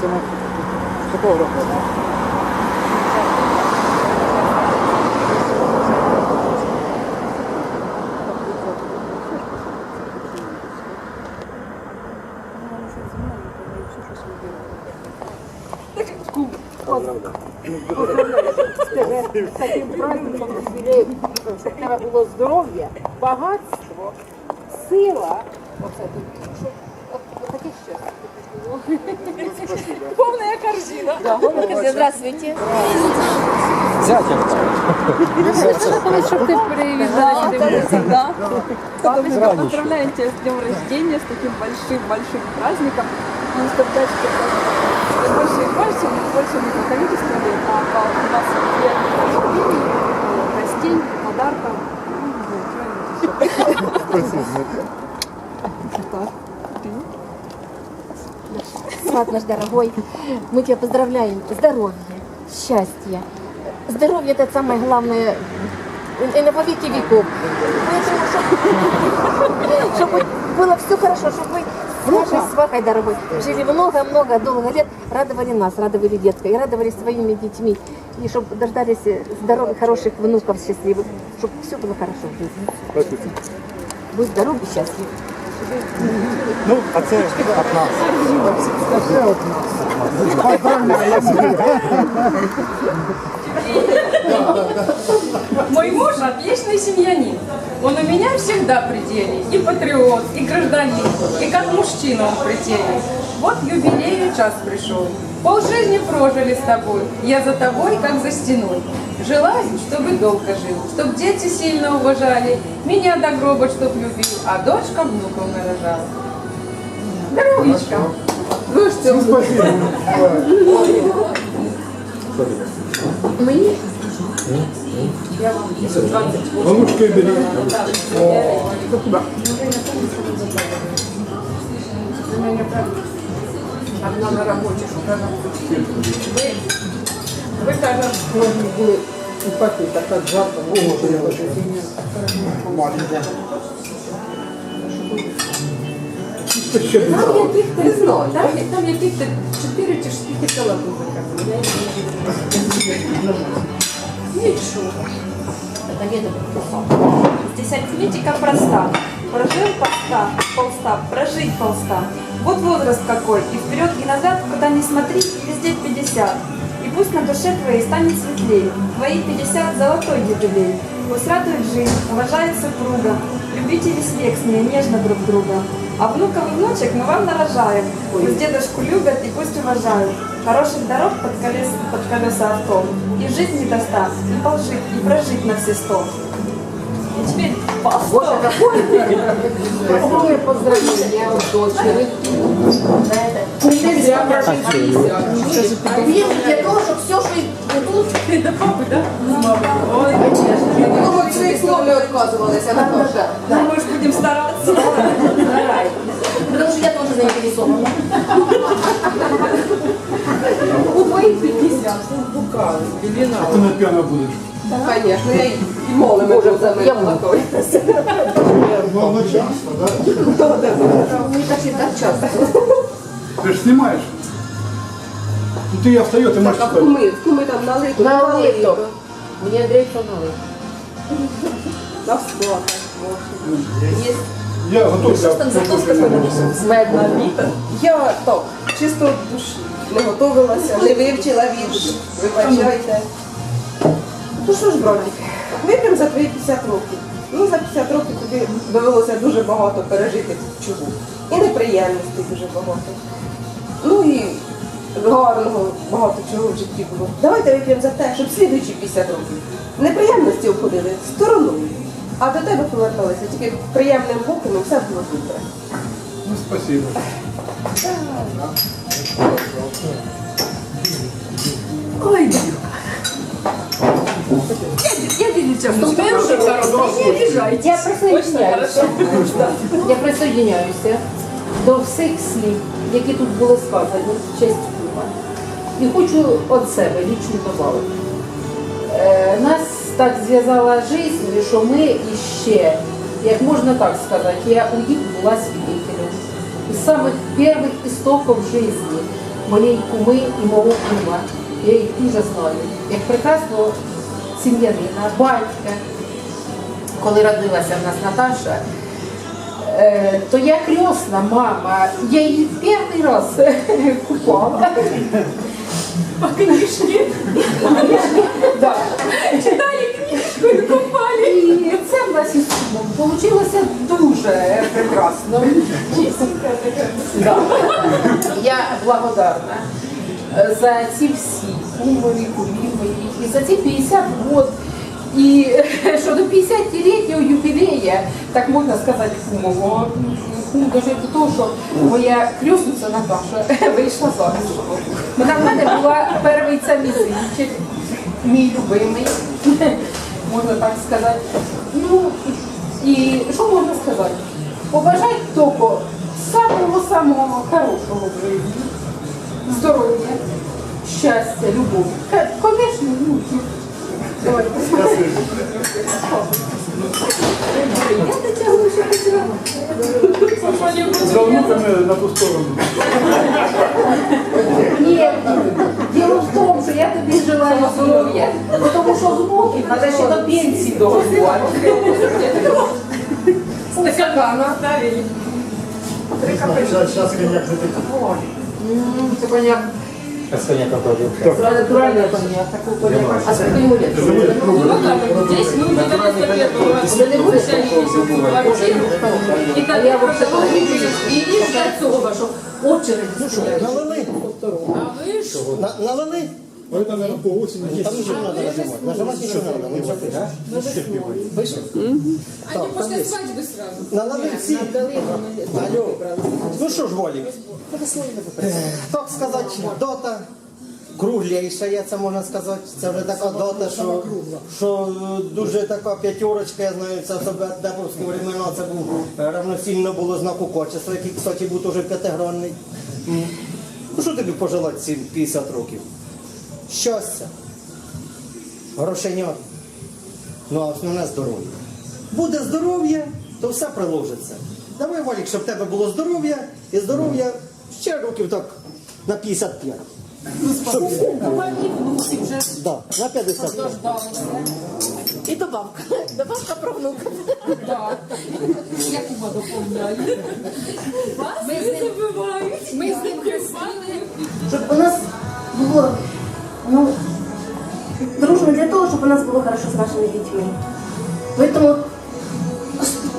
це на фотографа. таким праздником юбілею, щоб тебе було здоров'я, багатство, сила. Оце тут, щоб от, от таке щастя. Повна корзина. Здравствуйте. Чтобы ты приезжала, да. Бабушка, поздравляю тебя с днем рождения, с таким большим-большим праздником. Ну, чтобы дальше как-то больше и больше, не больше не по количеству лет, а по Сват наш дорогой, мы тебя поздравляем. Здоровья, счастья. Здоровье это самое главное и на веки веков. Поэтому, чтобы было все хорошо, чтобы вы с нашей свахой, дорогой, жили много-много, долго лет, радовали нас, радовали детка и радовали своими детьми. И чтобы дождались здоровых, хороших внуков счастливых, чтобы все было хорошо в жизни. Спасибо. Будь здоров и счастлив. Ну, а це від нас. Це від нас. Поздравляю. Мой муж отличный семьянин. Он у меня всегда при деле. И патриот, и гражданин, и как мужчина он при. Вот юбилейный час пришел. Пол жизни прожили с тобой. Я за тобой, как за стеной. Желаю, чтобы долго жил, чтоб дети сильно уважали, меня до гроба, чтоб любил, а дочка внуков нарожала. Здоровичка! Ну что, Спасибо. Мені Голубчики бери. одна на работе, что она Вы тогда були і пати, така жарка. Там яких-то знаю, там, там яких-то 4 чи 6 телевизорів. Я не. Нічого. Здесь арифметика проста. Прожил полста, полста, прожить полста. Вот возраст какой, и вперед, и назад, куда ни смотри, везде 50. И пусть на душе твоей станет светлее. Твои 50 золотой юбилей. Пусть радует жизнь, уважает супруга. Любите весь век с ней нежно друг друга. А внуков и внучек мы вам нарожаем. Пусть дедушку любят и пусть уважают. Хороших дорог под, колес, под колеса авто. И жизнь не доста, и положить, и прожить на все сто. И теперь по сто. Какое поздравление от дочери. Нельзя прожить 50. для того, щоб все, що тут, До папи, да? З мамою. Ой, конечно. Не відказувалися, Наташа. Ну, мы ж будем стараться. Потому что я тоже заинтересована. У твоїх 50. Букали, біліна. Ти не п'яна будеш. Звісно, я й молимо вже за мене. Ну, ну часто, да? Мені так і так часто. Ти ж знімаєш? Ну ти я встаю, ти можеш Так, а спати. куми, куми там налито. Налито. Мені Андрій налив. На склад. Є. Я готовий. Медна літа. Я так, чисто від душі. Не готувалася, не вивчила вірш. Вибачайте. Ну що ж, братик, вип'ємо за твої 50 років. Ну, за 50 років тобі довелося дуже багато пережити чого. І неприємностей дуже багато. Ну і гарного багато чого в житті було. Давайте вип'ємо за те, щоб слідуючі 50 років неприємності обходили стороною. А до тебе поверталися тільки приємним боком і все було добре. Ну, спасибо. Ой, я що я не. Я присоединяюся. Я присоединяюся до всіх слів, які тут були сказані в честь. І хочу від себе лічно додати. Е, нас так зв'язала життя, що ми іще, як можна так сказати, я у них була свидетелем. Із самих перших істоків житті. моєї куми і мого кума. Я їх дуже знаю. Як прекрасного сім'янина, батька, коли родилася в нас Наташа, е, то я крестна мама, я її перший раз купала. По книжке. Да. Читали книжку и купали. І це в нас із кумом вийшло дуже прекрасно. Я благодарна е, за ці всі кумові, кумі і за ці 50 років. І е, що до 50-літнього юбілея, так можна сказати, кумового, кум дожив до того, що моя крісниця Наташа вийшла заміж. Вона в мене була перший це мізинчик, мій любимий, можна так сказати. Ну, і що можна сказати? Побажати тільки самого-самого хорошого в житті. Здоров'я, щастя, любов. Звісно, внуків. Давайте. Я дотягну ще хотіла. З внуками на ту сторону. Нет, дело в том, что я тебе желаю здоров'я, Потому что внуків треба ще до пенсії. Стакана оставили. Сейчас коньяк. М, Це коньяк. С коньяком тоже. Коньяк. А сколько ему лет? Ну там, здесь, ну, 91 Вы не будете? квартиру. И так я вот тоже. и и ждать цього, що очередь стоять. Налили? А ви На, налили? Это, наверное, по осени. Там ничего не надо нажимать. Нажимать ничего не надо. Ну, запишешь. Вышел? Они после свадьбы сразу. Налили всі. Алло. Ну що ж, Волік? Е, Так сказати, дота. Кругліша, я це можна сказати. Це вже така дота, що, що е, дуже така п'ятерочка, я знаю, це в Деповські времена це був е, равноцінно було знаку качества, який, кстати, був дуже п'ятигранний. М. Ну що тобі пожелати цим 50 років? Щастя, грошенят, ну а основне здоров'я. Буде здоров'я, то все приложиться. Давай, Валік, щоб в тебе було здоров'я, і здоров'я ще років так на 55. Щоб... Да, на 55. І добавка. Добавка про внука. Я кума доповняю. Вас не забувають. Ми з ним красиві. Щоб у у нас було хорошо з нашими дітьми. Поэтому,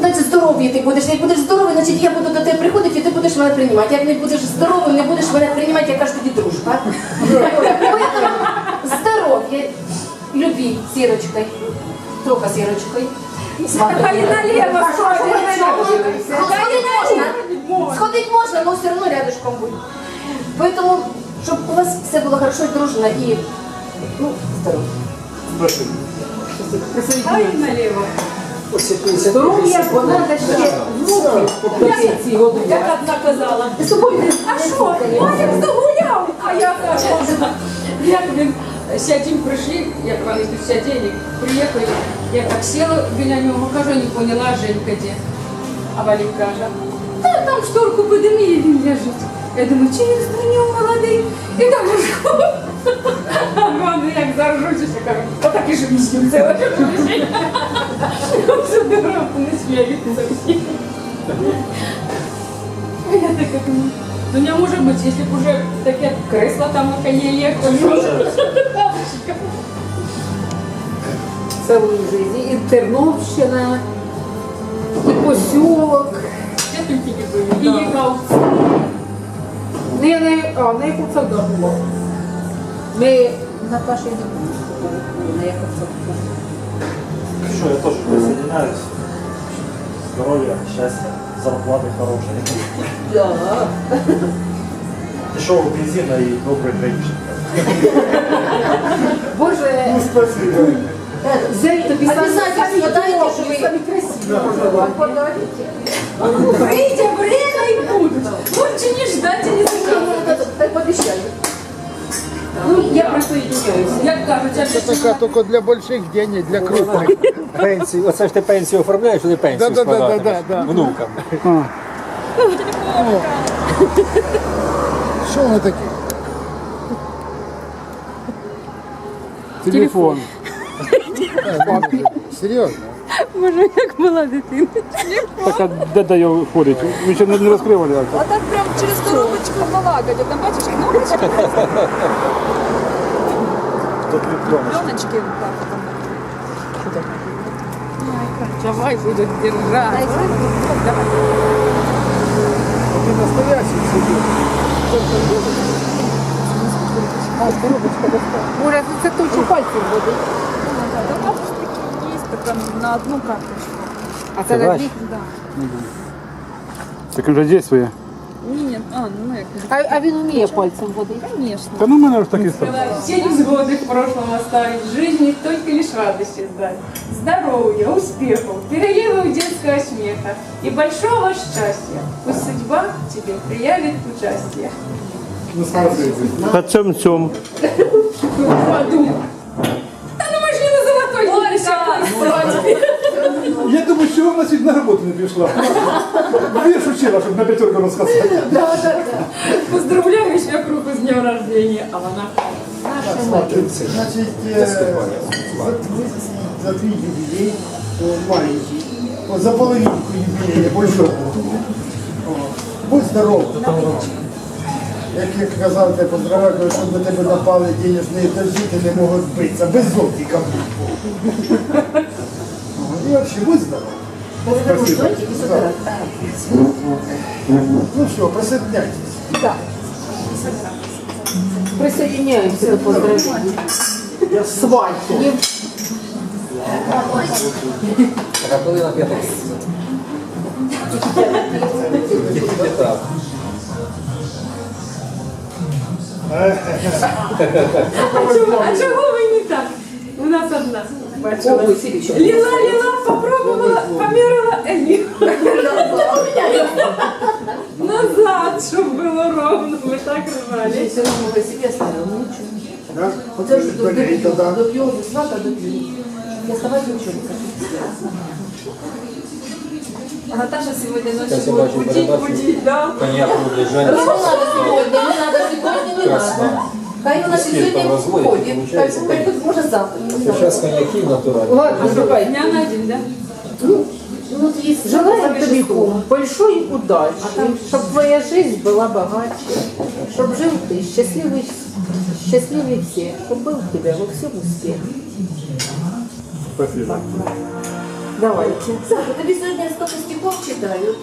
значить, здоров'я ти будеш. Як будеш здоровий, значить я буду до тебе приходити і ти будеш мене приймати. Як не будеш здоровим, не будеш мене приймати, яка ж тоді дружба. Поэтому здоров'я, любі сірочкою, трохи сірочкою. Хай налево сходить. Сходить можна. Сходить можна, но все равно рядышком будь. Поэтому, чтобы у вас все было хорошо и дружно и ну, здорово. Хай налево. Здоров'я, бо треба ще внуків до пенсії годувати. Як одна казала. Ти з собою не А що? Валік загуляв. А я кажу, як він сядім прийшли, як вони тут сиділи, приїхали, я так сіла біля нього, кажу, не поняла, Женька де. А Валік каже, та там шторку подими, і він лежить. Я думаю, чи він здвинув молодий? І там лежу. А вони як заржучися, кажу, отак і живі це. Все добре, не сміються всі. А Я така думаю, ну не может быть, если бы уже такие кресла там на коне ехали. Це в житті. І Терновщина, і посілок. Где только не были. И ехал. Не, не, а, не Куцага було. Ми на Паші не були, не Куцага. Что, я тоже присоединяюсь. Здоровья, счастья, зарплаты хорошие. Да. Дешевого бензина и доброй женщины. Боже, Спасибо. взяли тобі Обязательно подайте, що ви- самі красиві. Подарите. Придя время и будут. Лучше не ждать А Це така тільки для больших денег, для крупних. Пенсію, оце ж ти пенсію оформляєш, вони пенсію Да-да-да-да-да, складатимеш да. внукам. Що воно таке? Телефон. Папі? Серйозно? Боже, як мала дитина. Така де де його ходить? Ми ще не розкривали. А? а так прям через коробочку балакать. А там бачиш кнопочки? Пленочки вот так вот. Давай буду держать. Давай. Ти настоящий сидів. Може, це точно пальцем буде. Да там же такие есть, так там на одну карточку. А це на дві? Да. Так він вже дійствує. А, ну як. А, а він вміє пальцем водити? Конечно. Та ну в мене ж такий став. Все невзгоды в прошлом оставить, в жизни только лишь радости сдать. Здоровья, успехов, переливов детского смеха и большого счастья. Пусть судьба тебе приявит участие. На цьому цьому. Да ну мы же не на золотой Ой, Я думаю, що вона сьогодні на роботу не пішла. Вірш учила, щоб на п'ятерку розказати. Поздравляю свекруху с днем рождения, а она Значить, е, за, твій- за юбілей маленький, за половинку юбілея большого. Будь здоров. Як я казав, тебе поздравляю, щоб до тебе напали денежні дожди, ти не можуть битися, без був. І взагалі, будь здоров. Спасибо. Да. Ну все, присоединяйтесь. Присоединяємося до поздравлення. Свадьбі. А чего вы не так? У нас одна. Бачила. Лила, лила, попробовала, померила, э, не. Назад, чтобы было ровно. Мы так рвали. Все одно по себе оставив, ну нічого. Да? Оце ж до Болей тоді. доб'ю до свата, доб'ю. Я ставати нічого не хочу. А Наташа сегодня ночью Сейчас я будет бачу будить, передачу. будить, да? Коньяк Не лежать. надо сьогодні, не надо сьогодні, не надо. Хай вона Спиртом сьогодні розводять, входить, хай получається, хай тут може завтра. не знаю. Сейчас коньяки натуральные. Ладно, давай. Дня на день, да? Ну, Желаем тобі большой удачи, щоб твоя жизнь була багатше, щоб жив ти щасливий, щасливі всі, щоб був у тебе во всьому успіх. Спасибо. Давайте. Саша, тобі сьогодні 100 стихов читають.